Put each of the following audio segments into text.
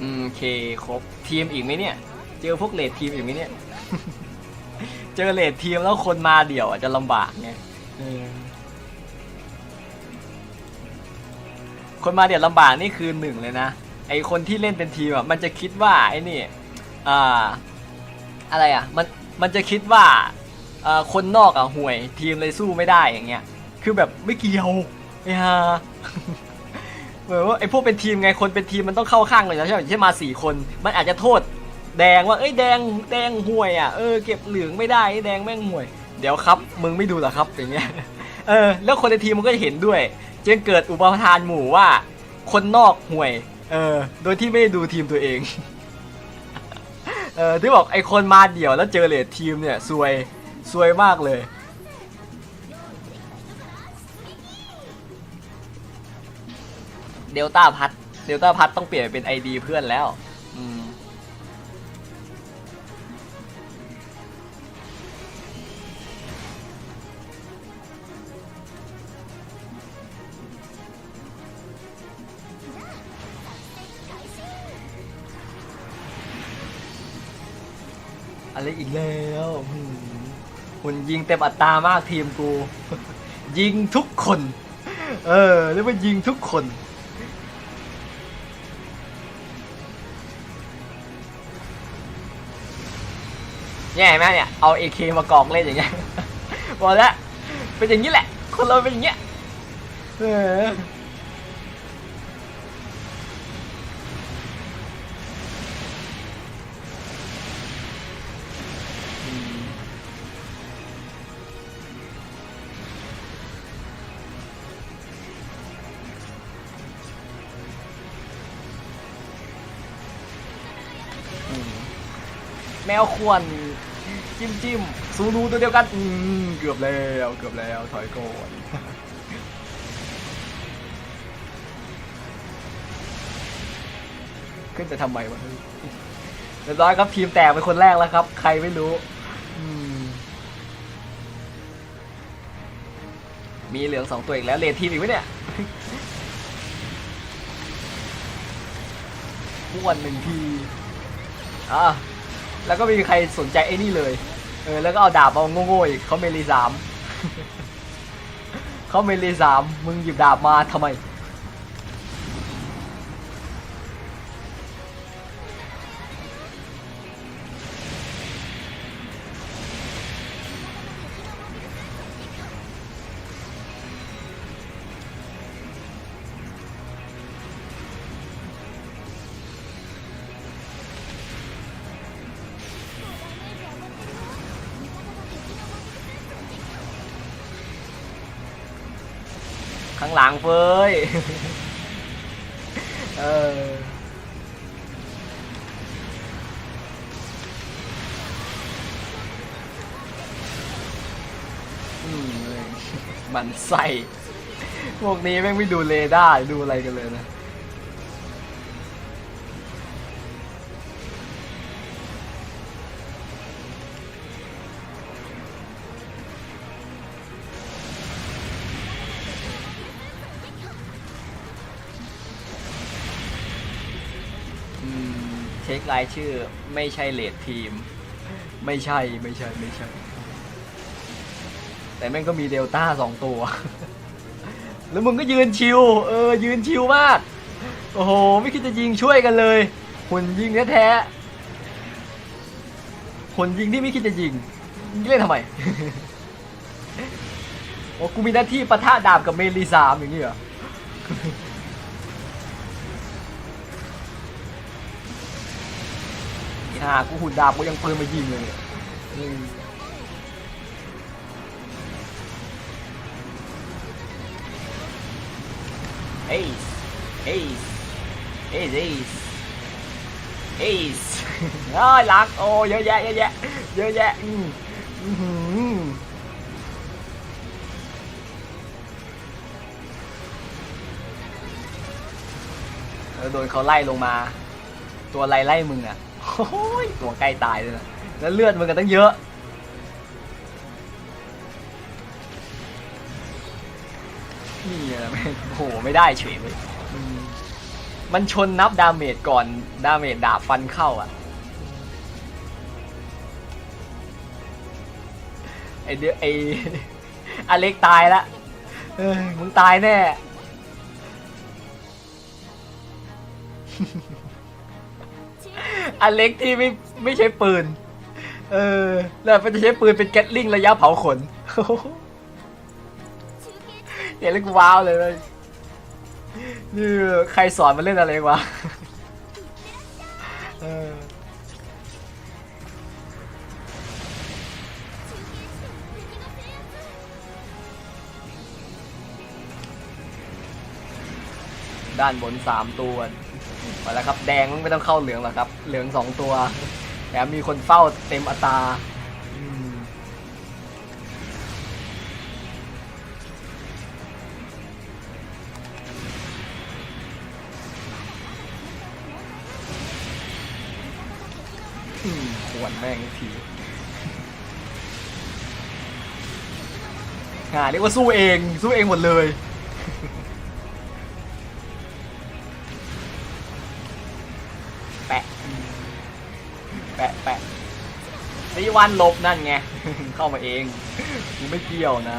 อืมเคครบทีมอีกไหมเนี่ย เจอพวกเลดทีมอีกไหมเนี่ย เจอเลดทีมแล้วคนมาเดี่ยวอาจจะลำบากไงคนมาเดี่ยวลำบากนี่คือหนึ่งเลยนะไอคนที่เล่นเป็นทีมอะมันจะคิดว่าไอนี่อ่าอะไรอะมันมันจะคิดว่าอ่าคนนอกอะห่วยทีมเลยสู้ไม่ได้อย่างเงี้ย คือแบบไม่เกี่ยวไอ้ห่า เหมือนว่าไอ้พวกเป็นทีมไงคนเป็นทีมมันต้องเข้าข้างเลยนะใช่ไหมใช่มาสี่คน มันอาจจะโทษ แดงว่าเอ้ยแดงแดงห่วยอะเออเก็บเหลืองไม่ได้ไอ้แดงแม่งห่วย เดี๋ยวครับ มึงไม่ดูเหรอครับอย่างเงี้ยเออแล้วคนในทีมมันก็จะเห็นด้วยจึงเกิดอุปทานหมู่ว่า คนนอกห่วยเออโดยที่ไม่ได้ดูทีมตัวเองเออที่บอกไอ้คนมาเดี่ยวแล้วเจอเลดทีมเนี่ยซวยซวยมากเลย เดลต้าพัดเดลต้าพัดต้องเปลี่ยนเป็นไอดีเพื่อนแล้ว อืมอะไรอีกแล้วหุ่นยิงเต็มอัตรามากทีมกู ยิงทุกคน เออเรียกว่ายิงทุกคน เนี่ยเห็นไหมเนี่ย เอา AK มากองเล่นอย่างเงี้ยบอกแล้วเป็นอย่างนี้แหละ คนเราเป็นอย่างเงี้ยเออแมวควร จิ้มจิ้มซูนูตัวเดียวกันอืมเกือบแล้วเกือบแล้วถอยก่อนขึ้นจะทำไมวะเรียบร้อยครับทีมแตกเป็นคนแรกแล้วครับ ใครไม่รู้มีเหลืองสองตัวอีกแล้วเลดทีมอีกไหมเนี่ยพวนหนึ่งทีอะ แล้วก็ไม่มีใครสนใจไอ้นี่เลย เออแล้วก็เอาดาบมาโง่ๆอีกเขาเมลีสามเขาเมลีสามมึงหยิบดาบมาทำไม หลังเฟ้ย เออ อืมเลยมันใส่ พวกนี้แม่งไม่ดูเรดาร์ดูอะไรกันเลยนะ เช็ครายชื่อ ไม่ใช่เลดทีม ไม่ใช่ไม่ใช่ไม่ใช่ แต่แม่งก็มีเดลต้าสองตัว แล้วมึงก็ยืนชิว เออ ยืนชิวมาก โอ้โห ไม่คิดจะยิงช่วยกันเลย หุ่นยิงแท้ๆหุ่นยิงที่ไม่คิดจะยิงเล่นทำไมโอ้กูมีหน้าที่ปะทะดาบกับเมลีสามอย่างนี้เหรอ อ่ากูหุ่นดาบกูยังปืนมายิงเลยเนี่ยอืมเอ้ยเอ้ยเอ้ยเอ้ยเอ้ยเอ้ยหลักโอ้เยอะแยะเยอะแยะเยอะแยะอืมอื้อหือแล้วโดนเขาไล่ลงมา ตัวอะไรไล่มึงอะ โอ้ยตัวใกล้ตายเลยนะ แล้วเลือดมึงกันตั้งเยอะ นี่แหละแม่งโอ้โห ไม่ได้เฉยเลยมมันชนนับดาเมจก่อน ดาเมจดาบฟันเข้าอะ ไอเดียไออเล็กตายละเอ้ยมึงตายแน่ อเล็กที่ไม่ไม่ใช้ปืน เออ แล้วมันจะใช้ปืนเป็นแกตลิงระยะเผาขนเห็นแล้วกูว้าวเลยเว้ยนี่ใครสอนมาเล่นอะไรวะเออด้านบนสามตัว มาแล้วครับแดงไม่ต้องเข้าเหลืองหรอกครับ เหลืองสองตัวแถมมีคนเฝ้าเต็มอัตราขวนแม่งทีอ่าเรียกว่าสู้เอง สู้เองหมดเลย แปะ แปะแปะตีวันลบนั่นไง เข้ามาเองกูไม่เกี่ยวนะ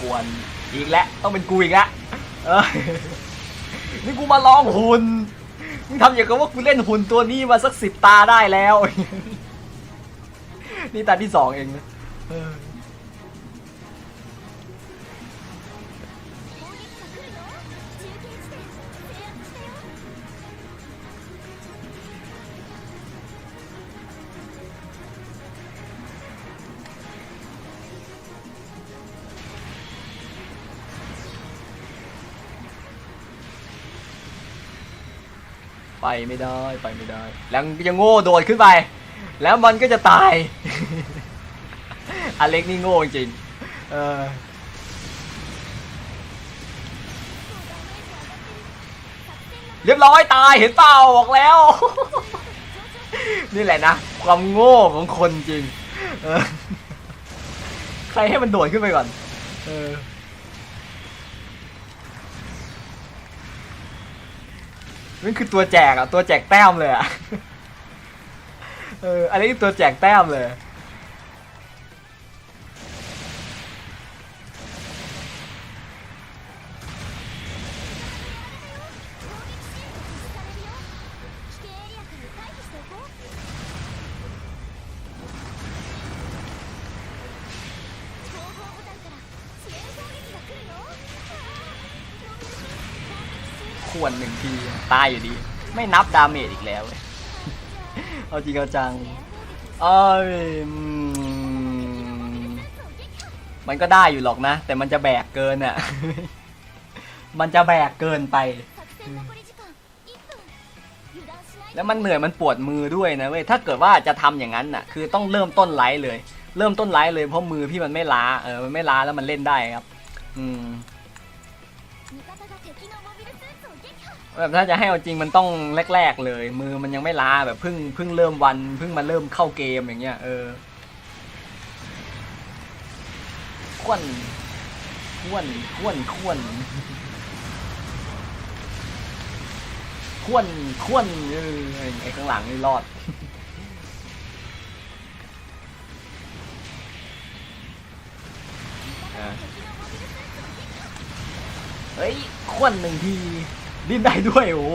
ควรอีกแล้วต้องเป็นกูอีกแล้วนี่กูมาลองหุ่นมึงทำอย่างกับว่ากูเล่นหุ่นตัวนี้มาสักสิบตาได้แล้ว นี่ตาที่สองเอง ไปไม่ได้ไปไม่ได้ แล้วมันก็จะโง่โดดขึ้นไป แล้วมันก็จะตาย อเล็กนี่โง่จริงเออเรียบร้อยตายเห็นเปล่าบอกแล้ว นี่แหละนะความโง่ของคนจริงใครให้มันโดดขึ้นไปก่อน เออ นั่นคือตัวแจกอะตัวแจกแต้มเลยอะเอออันนี้ตัวแจกแต้มเลย วรหนึ่งที ตายอยู่ดี ไม่นับดาเมจอีกแล้วเว้ยเอาจริงเอาจังเอยอืมมันก็ได้อยู่หรอกนะ แต่มันจะแบกเกินอะ มันจะแบกเกินไป แล้วมันเหนื่อยมันปวดมือด้วยนะเว้ย ถ้าเกิดว่าจะทำอย่างนั้นน่ะ คือต้องเริ่มต้นไลฟ์เลย เริ่มต้นไลฟ์เลยเพราะมือพี่มันไม่ล้า เออ มันไม่ล้าแล้วมันเล่นได้ครับ อืม แบบถ้าจะให้เอาจริงมันต้องแรกๆเลย มือมันยังไม่ล้าแบบเพิ่งเพิ่งเริ่มวันเพิ่งมาเริ่มเข้าเกมอย่างเงี้ยเออขวนขวนขวนขวนขวนขวนเออไอ้ข้างหลังนี่รอดเฮ้ยขวนหนึ่งที ดิ้นได้ด้วยโอ้โห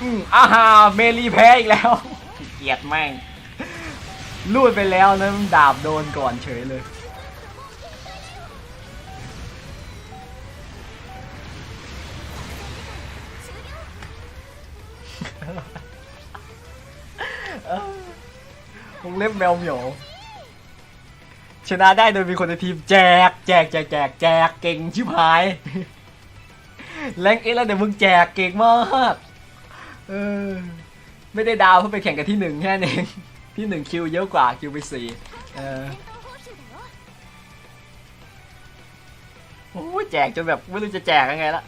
อืมอาฮาเมลีแพ้อีกแล้ว เกลียดแม่งลูดไปแล้วนะดาบโดนก่อนเฉยเลยวงเล็บแมวเหมียวชนะได้โดยมีคนในทีมแจก แจกแจกแจกแจกเก่งชิบหาย แรงเอ็แล้วเดี๋ยวมึงแจกเก่งมากเออไม่ได้ดาวเพื่อไปแข่งกับที่หนึ่งแค่นี้ที่หนึ่งคิวเยอะกว่าคิวไปสี่เออโอ้แจกจนแบบไม่รู้จะแจกยังไงละ